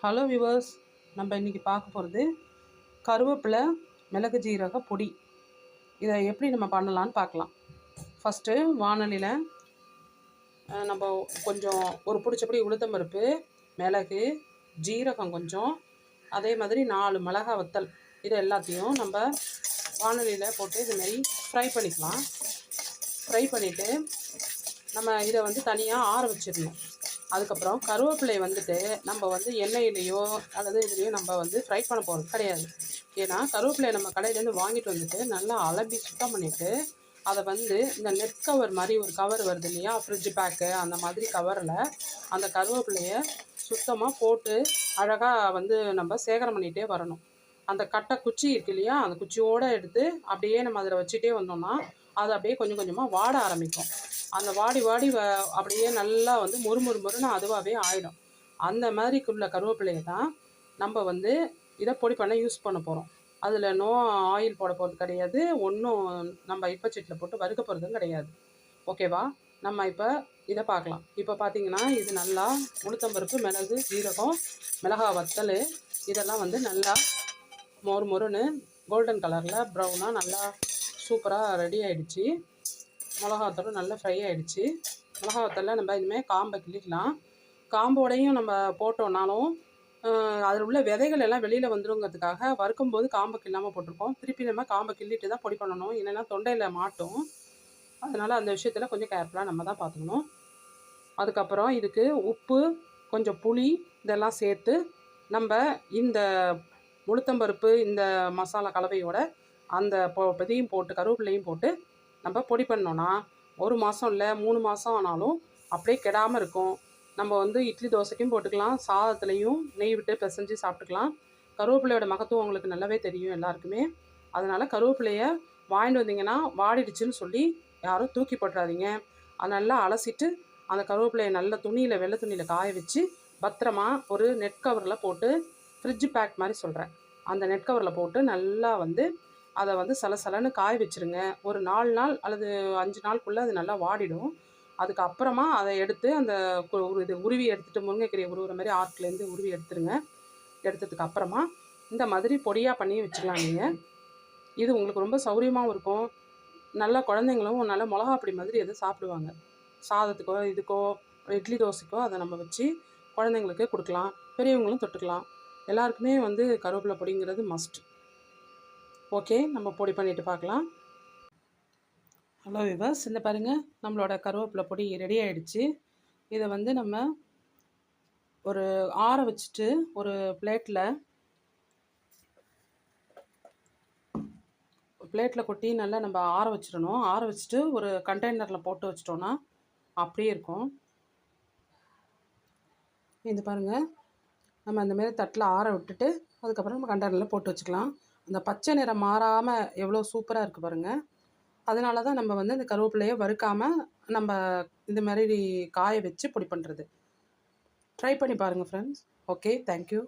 Hello viewers நம்ம இன்றைக்கி பார்க்க போகிறது கருவேப்பிலை மிளகு ஜீரக பொடி. இதை எப்படி நம்ம பண்ணலான்னு பார்க்கலாம். ஃபஸ்ட்டு வானலியில் நம்ம கொஞ்சம் ஒரு பிடிச்சபடி உளுத்தம்பருப்பு மிளகு ஜீரகம் கொஞ்சம் அதே மாதிரி நாலு மிளகா வத்தல். இது எல்லாத்தையும் நம்ம வானலியில் போட்டு இதுமாரி ஃப்ரை பண்ணிக்கலாம். ஃப்ரை பண்ணிவிட்டு நம்ம இதை வந்து தனியாக ஆற வச்சிடணும். அதுக்கப்புறம் கருவேப்பிலை வந்துட்டு நம்ம வந்து எண்ணெயிலையோ அல்லது இதுலேயோ நம்ம வந்து ஃப்ரை பண்ண போகிறது கிடையாது. ஏன்னா கருவேப்பிலையை நம்ம கடையிலேருந்து வாங்கிட்டு வந்துட்டு நல்லா அலம்பி சுத்தம் பண்ணிவிட்டு அதை வந்து இந்த நெட் கவர் மாதிரி ஒரு கவர் வருது இல்லையா? ஃப்ரிட்ஜ் பேக்கு அந்த மாதிரி கவரில் அந்த கருவேப்பிலையை சுத்தமாக போட்டு அழகாக வந்து நம்ம சேகரம் பண்ணிகிட்டே வரணும். அந்த கட்டை குச்சி இருக்கு இல்லையா? அந்த குச்சியோடு எடுத்து அப்படியே நம்ம அதில் வச்சுட்டே வந்தோம்னா அது அப்படியே கொஞ்சம் கொஞ்சமாக வாட ஆரம்பிக்கும். அந்த வாடி வாடி வ அப்படியே நல்லா வந்து மொறு மொறு மொறுன்னு அதுவாகவே ஆகிடும் அந்த மாதிரிக்குள்ள கருவேப்பிலையை தான் நம்ம வந்து இதை பொடி பண்ண யூஸ் பண்ண போகிறோம் அதில் நோ ஆயில் போட போகிறது கிடையாது. ஒன்றும் நம்ம இப்பச்சீட்டில் போட்டு வறுக்க போகிறதும் கிடையாது. ஓகேவா நம்ம இப்போ இதை பார்க்கலாம். இப்போ பார்த்தீங்கன்னா இது நல்லா உளுத்தம்பருப்பு மிளகு ஜீரகம் மிளகா வத்தல் இதெல்லாம் வந்து நல்லா மொறு மொறுன்னு கோல்டன் கலரில் ப்ரௌனாக நல்லா சூப்பராக ரெடி ஆகிடுச்சி மிளகாத்தூள் நல்லா ஃப்ரை ஆயிடுச்சு. மிளகாத்தூளில் நம்ம இனிமேல் காம்பை கிள்ளிக்கலாம். காம்போடையும் நம்ம போட்டோம்னாலும் அதில் உள்ள விதைகள் எல்லாம் வெளியில் வந்துருங்கிறதுக்காக வறுக்கும் போது காம்பை கிள்ளாமல் போட்டிருக்கோம். திருப்பி நம்ம காம்பை கிள்ளிட்டு தான் பொடி பண்ணணும். இல்லைன்னா தொண்டையில் மாட்டும். அதனால் அந்த விஷயத்தில் கொஞ்சம் கேர்ஃபுல்லாக நம்ம தான் பார்த்துக்கணும். அதுக்கப்புறம் இதுக்கு உப்பு கொஞ்சம் புளி இதெல்லாம் சேர்த்து நம்ம இந்த உளுத்தம்பருப்பு இந்த மசாலா கலவையோட அந்த பொ இதையும் போட்டு கருவேப்பிலையும் போட்டு நம்ம பொடி பண்ணோன்னா ஒரு மாதம் இல்லை மூணு மாதம் ஆனாலும் அப்படியே கெடாமல் இருக்கும். நம்ம வந்து இட்லி தோசைக்கும் போட்டுக்கலாம் சாதத்துலேயும் நெய் விட்டு பிசைஞ்சு சாப்பிட்டுக்கலாம். கருவேப்பிலையோட மகத்துவம் உங்களுக்கு நல்லாவே தெரியும் எல்லாருக்குமே. அதனால் கருவேப்பிலையை வாங்கிட்டு வந்தீங்கன்னா வாடிடுச்சுன்னு சொல்லி யாரும் தூக்கி போட்டுறாதீங்க. அதை நல்லா அலசிட்டு அந்த கருவேப்பிலையை நல்ல துணியில் வெள்ளை துணியில் காய வச்சு பத்திரமா ஒரு நெட் கவரில் போட்டு ஃப்ரிட்ஜ் பேக் மாதிரி சொல்கிறேன் அந்த நெட் கவரில் போட்டு நல்லா வந்து அதை வந்து சலசலன்னு காய வச்சிருங்க. ஒரு நாலு நாள் அல்லது அஞ்சு நாளுக்குள்ளே அது நல்லா வாடிடும். அதுக்கப்புறமா அதை எடுத்து அந்த கு- ஒரு இது உருவி எடுத்துட்டு முருங்கைக்கீரையை உருவுற மாதிரி ஆர்க்லேருந்து உருவி எடுத்துருங்க. எடுத்ததுக்கு அப்புறமா இந்த மாதிரி பொடியாக பண்ணி வச்சுக்கலாம் நீங்கள் இது உங்களுக்கு ரொம்ப சௌரியமாகவும் இருக்கும். நல்லா குழந்தைங்களும் நல்லா மிளகா பொடி மாதிரி எதுவும் சாப்பிடுவாங்க. சாதத்துக்கோ இதுக்கோ இட்லி தோசைக்கோ அதை நம்ம வச்சு குழந்தைங்களுக்கு கொடுக்கலாம். பெரியவங்களும் தொட்டுக்கலாம். எல்லாருக்குமே வந்து கருவேப்பிலை பொடிங்கிறது மஸ்ட் ஓகே நம்ம பொடி பண்ணிட்டு பார்க்கலாம். ஹலோ விவாஸ் இந்த பாருங்கள் நம்மளோட கருவேப்பிலை பொடி ரெடி ஆகிடுச்சு இதை வந்து நம்ம ஒரு ஆற வச்சுட்டு ஒரு பிளேட்டில் பிளேட்டில் கொட்டி நல்லா நம்ம ஆற வச்சிடணும். ஆற வச்சுட்டு ஒரு கண்டெய்னரில் போட்டு வச்சிட்டோன்னா அப்படியே இருக்கும். இது பாருங்கள் நம்ம அந்தமாரி தட்டில் ஆற விட்டுட்டு அதுக்கப்புறம் நம்ம கண்டெய்னரில் போட்டு வச்சுக்கலாம். அந்த பச்சை நிறம் மாறாமல் எவ்வளோ சூப்பராக இருக்குது பாருங்கள் அதனால தான் நம்ம வந்து இந்த கருவேப்பிலையை வறுக்காமல் நம்ம இந்த மாதிரி காய வச்சு பொடி பண்ணுறது ட்ரை பண்ணி பாருங்கள் ஃப்ரெண்ட்ஸ் ஓகே தேங்க்யூ